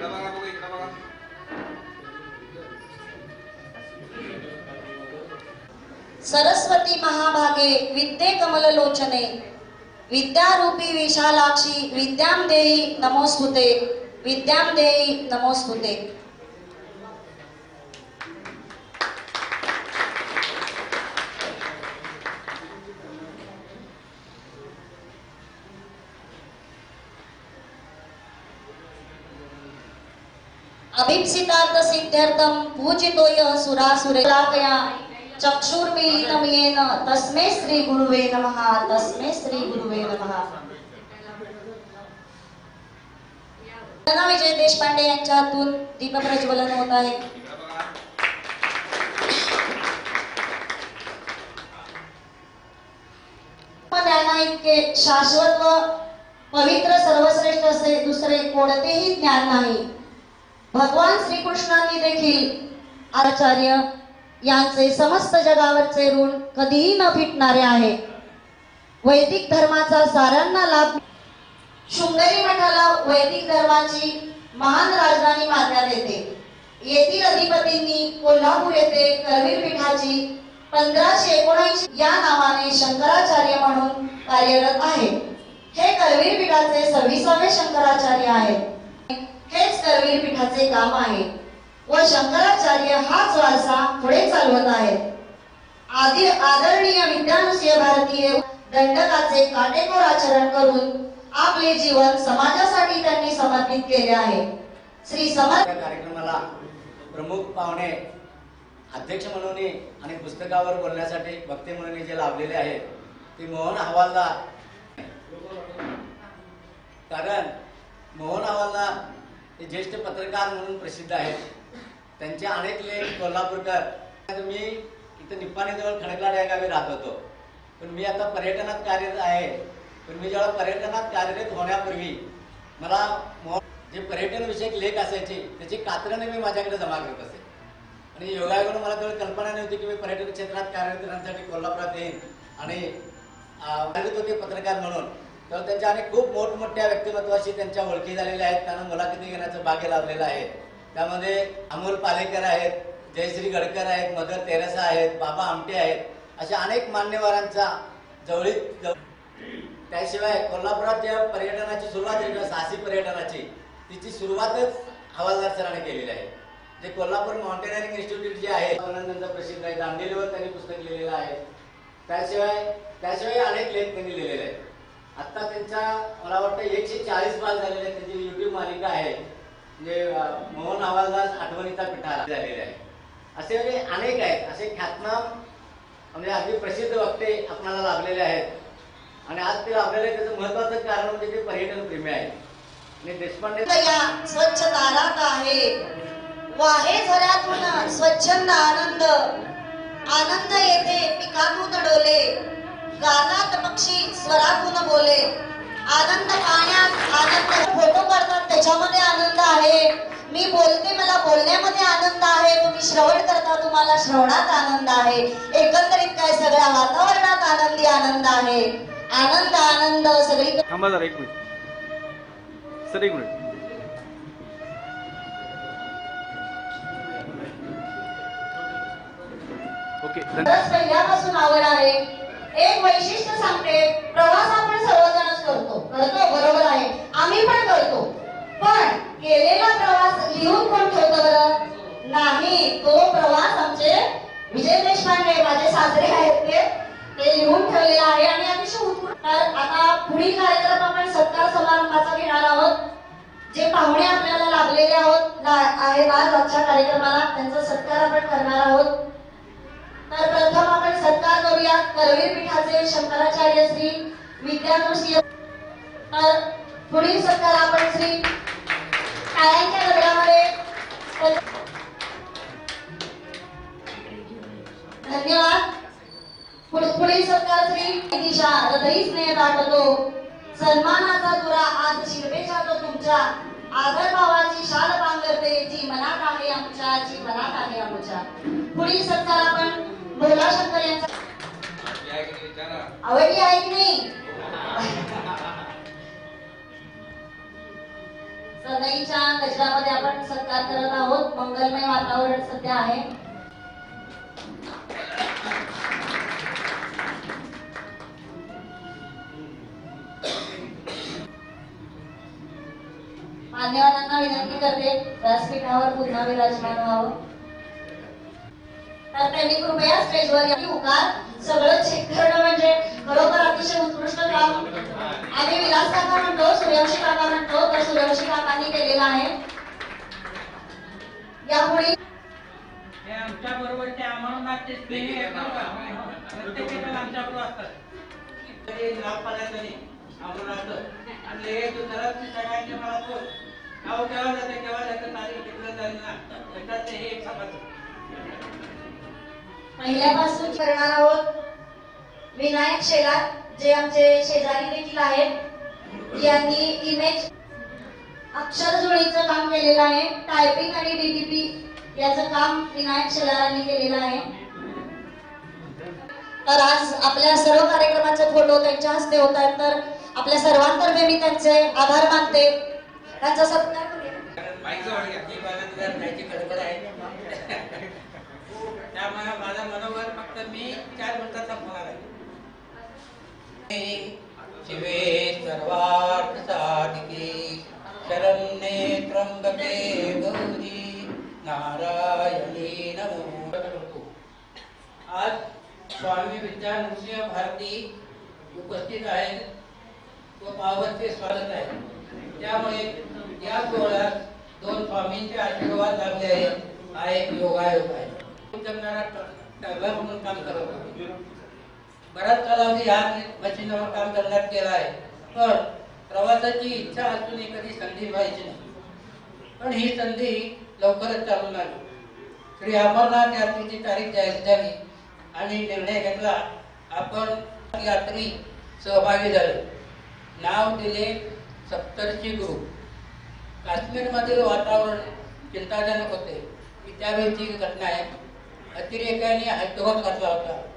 बघा बघा सरस्वती महाभागे विद्ये कमललोचने विद्यारूपी विशालाक्षी विद्याम देही नमोस्तुते विद्याम देही नमोस्तुते. अभीप्सितार्थ सिद्ध्यर्थम पूजितोय सुरासुरे। लाकया चक्षुर्मीलितं येन तस्मै श्री गुरुवे नमः तस्मै श्री गुरुवे नमः। विजय देशपांडे यांच्या हातून दीपप्रज्वलन होत आहे. ज्ञाना इतके शाश्वत व पवित्र सर्वश्रेष्ठ असे दुसरे कोणतेही ज्ञान नाही. भगवान श्रीकृष्णांनी देखील आचार्य यांचे समस्त जगावरचे ऋण कधीही न फिटणारे आहे. वैदिक धर्माचा साऱ्यांना लाभ शृंगरी मठाला वैदिक धर्माची महान राजधानी मानण्यात येते. येथील अधिपतींनी कोल्हापूर येथे करवीर पीठाची पंधराशे एकोणऐंशी या नावाने शंकराचार्य म्हणून कार्यरत आहे. हे करवीर पीठाचे सव्वीसावे शंकराचार्य आहेत. हेच करवीर पीठाचे काम आहे. व शंकराचार्य हाच वारसा पुढे चालवत आहेत. आधी आदरणीय विद्यानुसीय भारतीय दंडकाचे काटेकोर आचरण करून आपले जीवन समाजासाठी त्यांनी समर्पित केले आहे. श्री समर्थ कार्यक्रमाला प्रमुख पाहुणे अध्यक्ष म्हणून आणि पुस्तकावर बोलण्यासाठी वक्ते म्हणून जे लाभलेले आहेत ते मोहन हवालदार कारण मोहन हवालदार ते ज्येष्ठ पत्रकार म्हणून प्रसिद्ध आहेत. त्यांचे अनेक लेख कोल्हापूरकर. मी इथं निप्पाणीजवळ खडकलाड या गावी राहत होतो. पण मी आता पर्यटनात कार्यरत आहे. पण मी जेव्हा पर्यटनात कार्यरत होण्यापूर्वी मला जे पर्यटनविषयक लेख असायचे त्याची कात्रणे मी माझ्याकडे जमा करत असे. आणि योगायोगानं मला तेवढी कल्पना नव्हती की मी पर्यटन क्षेत्रात कार्यरत करण्यासाठी कोल्हापुरात येईन. आणि होते पत्रकार म्हणून. तेव्हा त्यांच्या आणि खूप मोठमोठ्या व्यक्तिमत्वाशी त्यांच्या ओळखी झालेल्या आहेत. त्यांना मुलाखती घेण्याचं भाग्य लाभलेलं आहे. त्यामध्ये अमोल पालेकर आहेत जयश्री गडकर आहेत मदर तेरसा आहेत बाबा आमटे आहेत अशा अनेक मान्यवरांचा जवळीत जवळ त्याशिवाय कोल्हापुरात ज्या पर्यटनाची सुरुवात आहे किंवा साहसी पर्यटनाची तिची सुरुवातच हवालदार सरांनी केलेली आहे. जे कोल्हापूर माउंटेनिअरिंग इन्स्टिट्यूट जे आहे त्यांचं प्रसिद्ध आहे. दांडेलीवर त्यांनी पुस्तक लिहिलेलं आहे. त्याशिवाय त्याशिवाय अनेक लेख त्यांनी लिहिलेले आहेत. आता त्यांच्या मला वाटतं एकशे चाळीस भाग झालेले आहेत. त्यांची युट्यूब मालिका आहे. म्हणजे मोहन आवाजदास आठवणीचा पिठारा झालेले आहे. असे म्हणजे अनेक आहेत. असे ख्यातनाम म्हणजे अगदी प्रसिद्ध वक्ते आपणाला लाभलेले आहेत. आणि आज ते लाभलेले त्याचं महत्वाचं कारण म्हणजे ते पर्यटन प्रेमी आहे आणि देशपांडे स्वच्छ तारात आहे. वाहे झऱ्यातून स्वच्छंद आनंद. आनंद येथे पिकातून डोले गातात पक्षी स्वरातून बोले. आनंद पाण्यात आनंद फोटो करतात त्याच्यामध्ये आनंद आहे. मी बोलते मला बोलण्यामध्ये आनंद आहे. तुम्ही श्रवण करता तुम्हाला श्रवणात आनंद आहे. एकंदरीत काय सगळ्या वातावरणात आनंदी आनंद आहे. आनंद आनंद सगळी थांबा जरा एक मिनिट. सर एक मिनिट. ओके पहिल्यापासून आवड आहे. एक वैशिष्ट्य सांगते. प्रवास आपण सर्वजणच करतो. करतो बरोबर आहे. आम्ही पण करतो. पण केलेला प्रवास लिहून कोण ठेवतो बरं? नाही. तो प्रवास आमचे विजय देशपांडे माझे सासरे आहेत ते. ते लिहून ठेवलेला आहे आणि अतिशय उत्कृष्ट. तर आता पुढील कार्यक्रम आपण सत्कार समारंभाचा घेणार आहोत. जे पाहुणे आपल्याला लाभलेले आहोत आहेत आज आजच्या कार्यक्रमाला त्यांचा सत्कार आपण करणार आहोत. तर प्रथम आपण सत्कार करवीर पीठाचे शंकराचार्य श्री विद्यानृसिंह तर पुढील सत्कार आपण श्री टाळ्यांच्या गजरामध्ये धन्यवाद. पुढील सत्कार श्री दिशा हृदयी स्नेह दाखवतो सन्मानाचा तुरा आज शिरपेचा तो तुमच्या. आदर भावाची शाल पांघरते जी मनात आहे आमच्या जी मनात आहे आमच्या. पुढील सत्कार आपण भोला शंकर यांचा आवडली आहे की नाही सनईच्या गजरामध्ये आपण सत्कार करत आहोत. मंगलमय वातावरण सध्या आहे. मान्यवरांना विनंती करते व्यासपीठावर पुन्हा विराजमान व्हावं. तर त्यांनी कृपया स्टेजवर या. उकार सगळं चेक करणं म्हणजे खरोखर अतिशय उत्कृष्ट काम. आम्ही विलास काका म्हणतो सूर्यवंशी काका म्हणतो तर सूर्यवंशी काकांनी केलेलं आहे. यापुढे हे आमच्या बरोबरचे आम्हाला नाट्य स्नेही आहेत बरं का? प्रत्येक ठिकाणी आमच्या बरोबर असतात. तरी लाभ पाडायचं नाही आम्हाला असं आणि हे दुसऱ्याची सगळ्यांचे मला अहो केव्हा जाते केव्हा जाते तारीख घेतलं जाईल ना? त्याच्यात हे एक पहिल्यापासून करणार आहोत. विनायक शेलार जे आमचे शेजारी देखील आहेत यांनी इमेज अक्षर जुळीचं काम केलेलं आहे. टायपिंग आणि डीटीपी याचं काम विनायक शेलारांनी केलेलं आहे. तर आज आपल्या सर्व कार्यक्रमाचे फोटो त्यांच्या हस्ते होत आहेत. तर आपल्या सर्वांतर्फे मी त्यांचे आभार मानते. त्यांचा सत्कार करूया. त्यामुळे माझ्या मनोबर फक्त मी चार मिनिटाचा फोन आहे. शिवे सर्वार्थ साधिके शरण्ये त्र्यंबके गौरी नारायणी नमो. करतो आज स्वामी विद्यानृसिंह भारती उपस्थित आहेत व पावनचे स्वागत आहे. त्यामुळे या सोहळ्यात दोन स्वामींचे आशीर्वाद लागले आहेत. हा एक योगायोग आहे. जगणारा म्हणून काम करत होतो. बराच कालावधी ह्या मशीनवर काम करण्यात केला आहे. पण प्रवासाची इच्छा असूनही कधी संधी व्हायची नाही. पण ही संधी लवकरच चालून आली श्री अमरनाथ यात्रेची तारीख जाहीर झाली आणि निर्णय घेतला. आपण यात्री सहभागी झालो. नाव दिले सप्तर्षी गुरु. काश्मीरमधील वातावरण चिंताजनक होते. की त्यावेळीची घटना आहे. अतिरेकाने हद्दोहत घातला होता.